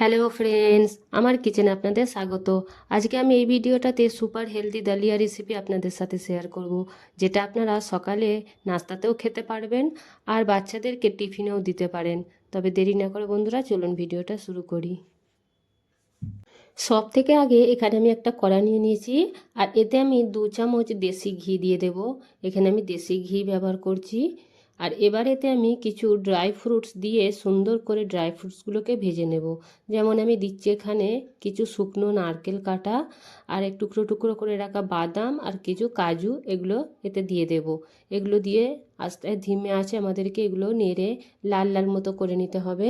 Hello friends, আমার কিচেনে আপনাদের স্বাগত। আজকে আমি এই ভিডিওটাতে সুপার হেলদি ডালিয়া রেসিপি আপনাদের সাথে শেয়ার করব, যেটা আপনারা সকালে নাস্তাতেও খেতে পারবেন আর বাচ্চাদেরকে টিফিনেও দিতে পারেন। তবে দেরি না করে বন্ধুরা, চলুন ভিডিওটা শুরু করি। সব থেকে আগে এখানে আমি একটা কড়া নিয়ে নিয়েছি, আর এতে আমি দু চামচ দেশি ঘি দিয়ে দেব। এখানে আমি দেশি ঘি ব্যবহার করছি। আর এবারেতে আমি কিছু ড্রাই ফ্রুটস দিয়ে সুন্দর করে ড্রাই ফ্রুটসগুলোকে ভেজে নেব। যেমন আমি দিচ্ছি এখানে কিছু শুকনো নারকেল কাটা আর এক টুকরো টুকরো করে রাখা বাদাম আর কিছু কাজু, এগুলো এতে দিয়ে দেব। এগুলো দিয়ে আস্তে ধিমে আছে আমাদেরকে এগুলো নেড়ে লাল লাল মতো করে নিতে হবে।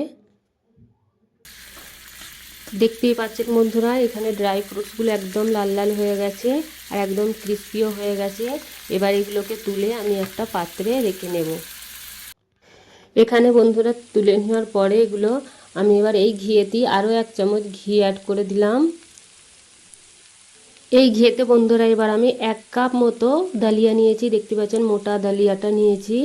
দেখতেই পাচ্ছেন বন্ধুরা, এখানে ড্রাই ফ্রুটসগুলো একদম লাল লাল হয়ে গেছে আর একদম ক্রিস্পিও হয়ে গেছে। এবার এগুলোকে তুলে আমি একটা পাত্রে রেখে নেব। এখানে বন্ধুরা তুলে নেওয়ার পরে এগুলো আমি এবার এই ঘিয়েতেই আরও এক চামচ ঘি অ্যাড করে দিলাম। এই ঘিয়েতে বন্ধুরা এবার আমি এক কাপ মতো ডালিয়া নিয়েছি। দেখতে পাচ্ছেন মোটা ডালিয়াটা নিয়েছি।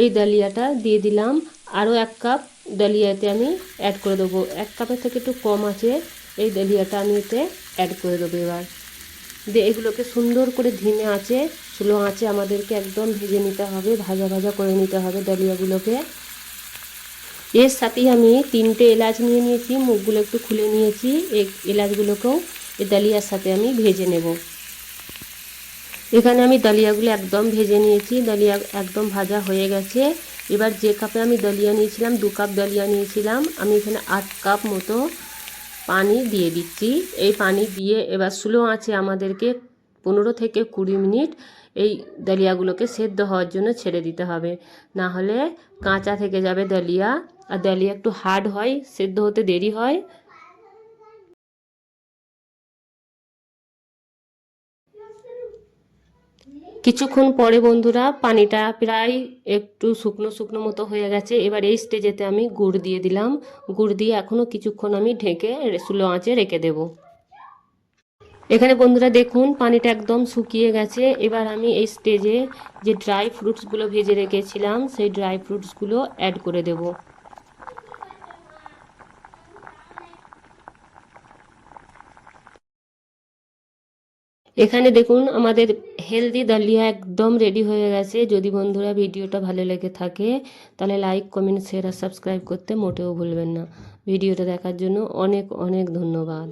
এই ডালিয়াটা দিয়ে দিলাম। আরও এক কাপ ডালিয়াতে আমি অ্যাড করে দেবো। এক কাপের থেকে একটু কম আছে। এই ডালিয়াটা আমি এতে অ্যাড করে দেবো এবার। দিয়ে এগুলোকে সুন্দর করে ধিমে আছে স্লো আঁচে আমাদেরকে একদম ভেজে নিতে হবে, ভাজা ভাজা করে নিতে হবে ডালিয়াগুলোকে। এর সাথেই আমি তিনটে এলাচ নিয়ে নিয়েছি, মুখগুলো একটু খুলে নিয়েছি এলাচগুলোকেও এই ডালিয়ার সাথে আমি ভেজে নেব। এখানে আমি ডালিয়াগুলো একদম ভেজে নিয়েছি, ডালিয়া একদম ভাজা হয়ে গেছে। এবার যে কাপে আমি ডালিয়া নিয়েছিলাম, দু কাপ ডালিয়া নিয়েছিলাম, আমি এখানে আট কাপ মতো পানি দিয়ে দিচ্ছি। এই পানি দিয়ে এবার স্লো আছে আমাদেরকে পনেরো থেকে কুড়ি মিনিট এই ডালিয়াগুলোকে সেদ্ধ হওয়ার জন্য ছেড়ে দিতে হবে। না হলে কাঁচা থেকে যাবে ডালিয়া। আর ডালিয়া একটু হার্ড হয়, সেদ্ধ হতে দেরি হয়। কিছুক্ষণ পরে বন্ধুরা, পানিটা প্রায় একটু শুকনো শুকনো মতো হয়ে গেছে। এবার এই স্টেজেতে আমি গুড় দিয়ে দিলাম। গুড় দিয়ে এখনও কিছুক্ষণ আমি ঢেকে স্লো আঁচে রেখে দেব। এখানে বন্ধুরা দেখুন, পানিটা একদম শুকিয়ে গেছে। এবার আমি এই স্টেজে যে ড্রাই ফ্রুটসগুলো ভেজে রেখেছিলাম, সেই ড্রাই ফ্রুটসগুলো অ্যাড করে দেবো। এখানে দেখুন, আমাদের হেলদি দালিয়া একদম রেডি হয়ে গেছে। যদি বন্ধুরা ভিডিওটা ভালো লেগে থাকে, তাহলে লাইক কমেন্ট শেয়ার আর সাবস্ক্রাইব করতে মোটেও ভুলবেন না। ভিডিওটা দেখার জন্য অনেক অনেক ধন্যবাদ।